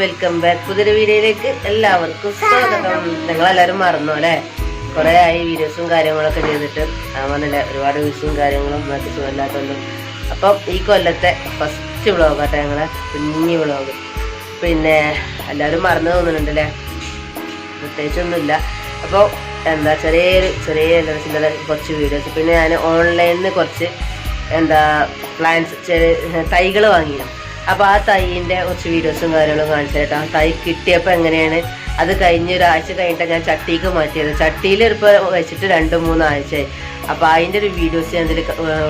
Welcome back പുതിയൊരു വീഡിയോയിലേക്ക് എല്ലാവർക്കും സ്വാഗതം. നിങ്ങൾ എല്ലാവരും മറന്നു അല്ലേ? കുറെ ആയി വീഡിയോസും കാര്യങ്ങളൊക്കെ ചെയ്തിട്ട് വന്നില്ല? ഒരുപാട് വ്യൂസും കാര്യങ്ങളും മറ്റു സുഖമില്ലാത്തതുകൊണ്ട് അപ്പം ഈ കൊല്ലത്തെ ഫസ്റ്റ് വ്ളോഗ് ആട്ടെ ഞങ്ങളെ കുഞ്ഞു വ്ളോഗ് പിന്നെ എല്ലാവരും മറന്നു തോന്നുന്നുണ്ടല്ലേ പ്രത്യേകിച്ചൊന്നുമില്ല. അപ്പോൾ എന്താ ചെറിയൊരു ചെറിയ എന്താ ചില കുറച്ച് വീഡിയോസ് പിന്നെ ഞാൻ ഓൺലൈനിൽ കുറച്ച് എന്താ പ്ലാൻസ് ചെറിയ തൈകൾ വാങ്ങിയിരുന്നു അപ്പോൾ ആ തൈയിന്റെ കുറച്ച് വീഡിയോസും കാര്യങ്ങളും കാണിച്ചു കേട്ടോ. ആ തൈ കിട്ടിയപ്പോൾ എങ്ങനെയാണ്? അത് കഴിഞ്ഞ് ഒരാഴ്ച കഴിഞ്ഞിട്ട് ഞാൻ ചട്ടിക്ക് മാറ്റിയത്. ചട്ടിയിൽ ഇപ്പോൾ വെച്ചിട്ട് രണ്ട് മൂന്ന് ആഴ്ചയായി. അപ്പോൾ അതിന്റെ ഒരു വീഡിയോസ് ഞാൻ ഇതിൽ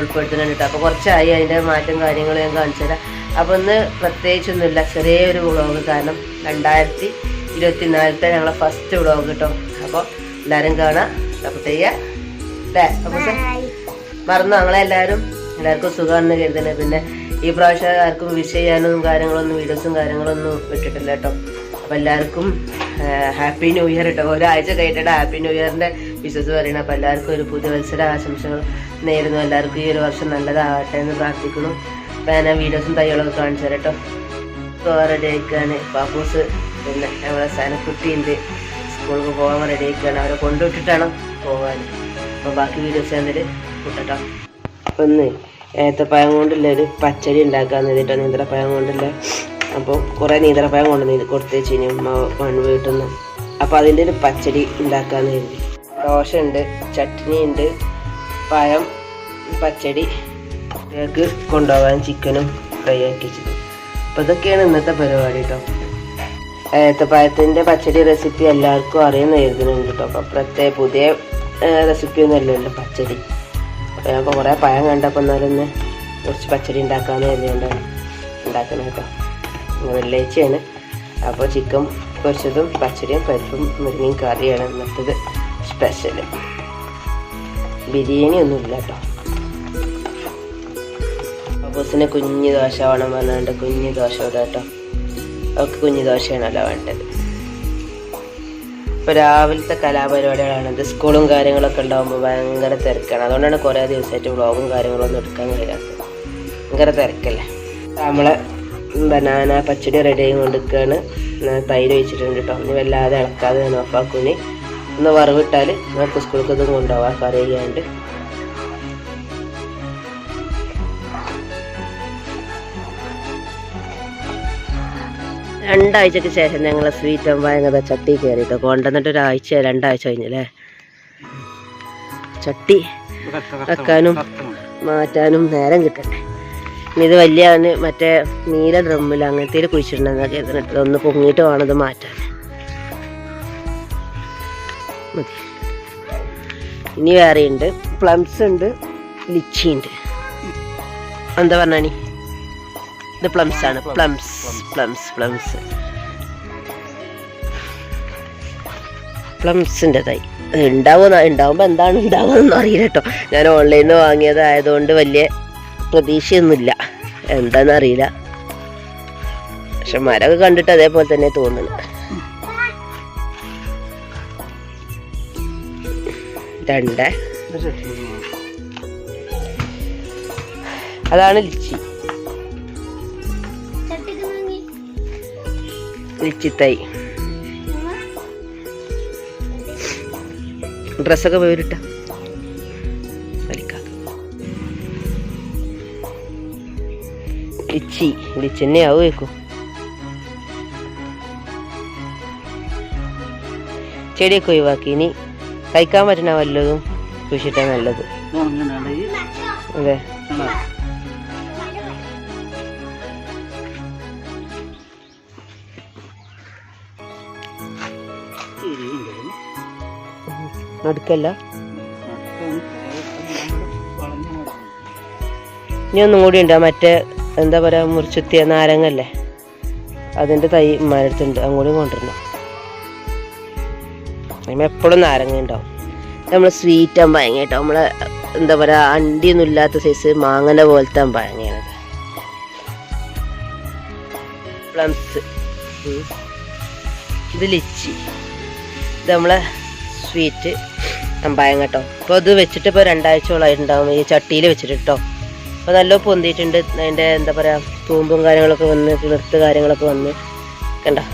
ഉൾപ്പെടുത്തുന്നുണ്ട് കേട്ടോ. അപ്പോൾ കുറച്ചായി അതിന്റെ മാറ്റം കാര്യങ്ങളും ഞാൻ കാണിച്ചു തരാം. അപ്പോൾ ഒന്ന് പ്രത്യേകിച്ചൊന്നുമില്ല ചെറിയൊരു വ്ളോഗ് കാരണം രണ്ടായിരത്തി ഇരുപത്തിനാലത്തെ ഞങ്ങളെ ഫസ്റ്റ് വ്ളോഗ് കേട്ടോ. അപ്പോൾ എല്ലാവരും കാണാം. അപ്പൊ ചെയ്യാം. അല്ലേ? അപ്പോൾ മറന്നു? ഞങ്ങളെല്ലാവരും എല്ലാവർക്കും സുഖമാണെന്ന് കരുതുന്നത് പിന്നെ ഈ പ്രാവശ്യം ആർക്കും വിഷ് ചെയ്യാനൊന്നും കാര്യങ്ങളൊന്നും വീഡിയോസും കാര്യങ്ങളൊന്നും വിട്ടിട്ടില്ല കേട്ടോ. അപ്പോൾ എല്ലാവർക്കും ഹാപ്പി ന്യൂ ഇയർ കേട്ടോ ഒരാഴ്ച കഴിഞ്ഞിട്ട് ഹാപ്പി ന്യൂ ഇയറിന്റെ വിശ്വസ് പറയണം അപ്പോൾ എല്ലാവർക്കും ഒരു പുതിയ മത്സര ആശംസകൾ നേരുന്നു. എല്ലാവർക്കും ഈ ഒരു വർഷം നല്ലതാവട്ടെ എന്ന് പ്രാർത്ഥിക്കുന്നു. അപ്പോൾ ഞാൻ വീഡിയോസും തയ്യളൊക്കെ കാണിച്ചു തരാം കേട്ടോ. റെഡി ആയിക്കാണ്. പാപ്പൂസ് പിന്നെ നമ്മളെ സനക്കുട്ടിയുണ്ട് സ്കൂളിൽ പോകാൻ റെഡി ആയിക്കാണ്. അവരെ കൊണ്ടുവിട്ടിട്ടാണ് പോകാൻ. അപ്പോൾ ബാക്കി വീഡിയോസ് എന്നിട്ട് കൂട്ടട്ടോ. ഒന്ന് ഏത്തപ്പഴം കൊണ്ടുള്ള ഒരു പച്ചടി ഉണ്ടാക്കാൻ വെച്ചിട്ടോ നീന്തലപ്പഴം കൊണ്ടുള്ള. അപ്പോൾ കുറേ നീന്തലപ്പഴം കൊണ്ട് നീ കൊടുത്തേച്ച് ഇനി ഉമ്മ മണ്ണ് വീട്ടിൽ നിന്ന്. അപ്പോൾ അതിന്റെ ഒരു പച്ചടി ഉണ്ടാക്കാൻ കരുതി. ദോശ ഉണ്ട് ചട്നി ഉണ്ട് പഴം പച്ചടി കുട്ടികൾക്ക് കൊണ്ടുപോകാൻ ചിക്കനും ഫ്രൈ ആക്കി വെച്ചത് അപ്പോൾ ഇതൊക്കെയാണ് ഇന്നത്തെ പരിപാടി കേട്ടോ ഏത്തപ്പഴത്തിന്റെ പച്ചടി റെസിപ്പി എല്ലാവർക്കും അറിയുന്ന എഴുതുന്നുണ്ട് കേട്ടോ അപ്പോൾ പ്രത്യേക പുതിയ റെസിപ്പി ഒന്നും അല്ലല്ലോ പച്ചടി. അപ്പോൾ ഞാൻ കുറേ പഴം കണ്ടപ്പോൾ എന്നാലൊന്ന് കുറച്ച് പച്ചടി ഉണ്ടാക്കാമെന്ന് കരുതിയുണ്ടാണ് ഉണ്ടാക്കുന്നത് കേട്ടോ വെള്ളിയാഴ്ചയാണ്. അപ്പോൾ ചിക്കൻ പൊരിച്ചതും പച്ചടിയും പരിപ്പും മുരിങ്ങയും കറിയാണ് ഇന്നത്തത് സ്പെഷ്യൽ ബിരിയാണി ഒന്നുമില്ല കേട്ടോ അപ്പൂസിന് കുഞ്ഞു ദോശ വേണം പറഞ്ഞുകൊണ്ട് കുഞ്ഞു ദോശ ഇവിടെ കേട്ടോ അവർക്ക് കുഞ്ഞു ദോശയാണല്ലോ വേണ്ടത്. ഇപ്പോൾ രാവിലത്തെ കലാപരിപാടികളാണ്. ഇത് സ്കൂളും കാര്യങ്ങളൊക്കെ ഉണ്ടാകുമ്പോൾ ഭയങ്കര തിരക്കാണ്. അതുകൊണ്ടാണ് കുറേ ദിവസമായിട്ട് വ്ളോഗും കാര്യങ്ങളൊന്നും എടുക്കാൻ കഴിയാത്തത്. ഭയങ്കര തിരക്കല്ലേ? നമ്മളെ ബനാന പച്ചടി റെഡി ആയി കൊണ്ടിരിക്കുകയാണ് തൈര് ഒഴിച്ചിട്ടുണ്ട് കേട്ടോ ഇനി വല്ലാതെ ഇളക്കാതെ നോക്കാക്കുനി ഒന്ന് വറവിട്ടാൽ നമുക്ക് സ്കൂൾക്ക് ഇതും കൊണ്ടുപോകാം കറി ചെയ്യാണ്ട്. രണ്ടാഴ്ചക്ക് ശേഷം ഞങ്ങൾ സ്വീറ്റ് ഭയങ്കര ചട്ടി കയറിയിട്ട് കൊണ്ടുവന്നിട്ട് ഒരാഴ്ച രണ്ടാഴ്ച കഴിഞ്ഞല്ലേ? ചട്ടി വെക്കാനും മാറ്റാനും നേരം കിട്ടട്ടെ ഇത് വലിയ മറ്റേ നീല ഡ്രമ്മിൽ അങ്ങനത്തെ കുഴിച്ചിട്ടുണ്ടെന്നൊക്കെ ഒന്ന് പൊങ്ങിയിട്ട് വേണം ഇത് മാറ്റാൻ. മതി. ഇനി വേറെ ഉണ്ട് പ്ലംസ് ഉണ്ട്. ലിച്ചി ഉണ്ട്. എന്താ പറഞ്ഞാണി ഇത് പ്ലംസ് ആണ്. പ്ലംസ് പ്ലംസ് പ്ലംസ് പ്ലംസിന്റെ തൈ. ഉണ്ടാവുന്ന ഉണ്ടാവുമ്പോൾ എന്താണ് ഉണ്ടാവുമെന്ന് അറിയില്ല കേട്ടോ. ഞാൻ ഓൺലൈനിൽ നിന്ന് വാങ്ങിയതായതുകൊണ്ട് വലിയ പ്രതീക്ഷയൊന്നുമില്ല. എന്താണെന്ന് അറിയില്ല. പക്ഷെ മരമൊക്കെ കണ്ടിട്ട് അതേപോലെ തന്നെ തോന്നുന്നു. രണ്ട് അതാണ് ലിച്ചി. ലിച്ചിത്തൈ ഡ്രസ്സൊക്കെ പോയിട്ട ഇച്ചി ലിച്ചി തന്നെ ആവുമേക്കും ചെടിയൊക്കെ ഒഴിവാക്കി. ഇനി കഴിക്കാൻ പറ്റണ വല്ലതും കുഴിച്ചിട്ടാ നല്ലത്. അതെ. നടുക്കല്ല. ഇനി ഒന്നും കൂടി ഉണ്ട്. മറ്റേ എന്താ പറയാ മുറിച്ചെത്തിയ നാരങ്ങല്ലേ? അതിന്റെ തൈ മരത്തുണ്ട് അങ്ങോട്ടും കൊണ്ടുവരണം. അതിന് എപ്പോഴും നാരങ്ങ ഉണ്ടാവും. നമ്മൾ സ്വീറ്റ് അമ്പായങ്ങ കേട്ടോ നമ്മളെ എന്താ പറയാ അണ്ടിയൊന്നും ഇല്ലാത്ത സൈസ് മാങ്ങന്റെ പോലത്തെ അമ്പായങ്ങയാണത് പ്ലംസ് ഇത് ലിച്ചി. ഇത് നമ്മളെ സ്വീറ്റ് അമ്പായം കേട്ടോ. അപ്പോൾ ഇത് വെച്ചിട്ട് ഇപ്പോൾ രണ്ടാഴ്ചയോളായിട്ടുണ്ടാവും. ഈ ചട്ടിയിൽ വെച്ചിട്ട് കേട്ടോ അപ്പോൾ നല്ല പൊന്തിയിട്ടുണ്ട്. അതിന്റെ എന്താ പറയുക തൂമ്പും കാര്യങ്ങളൊക്കെ വന്ന് കിളിർത്ത് കാര്യങ്ങളൊക്കെ വന്ന്. കണ്ടോ?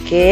ഓക്കേ.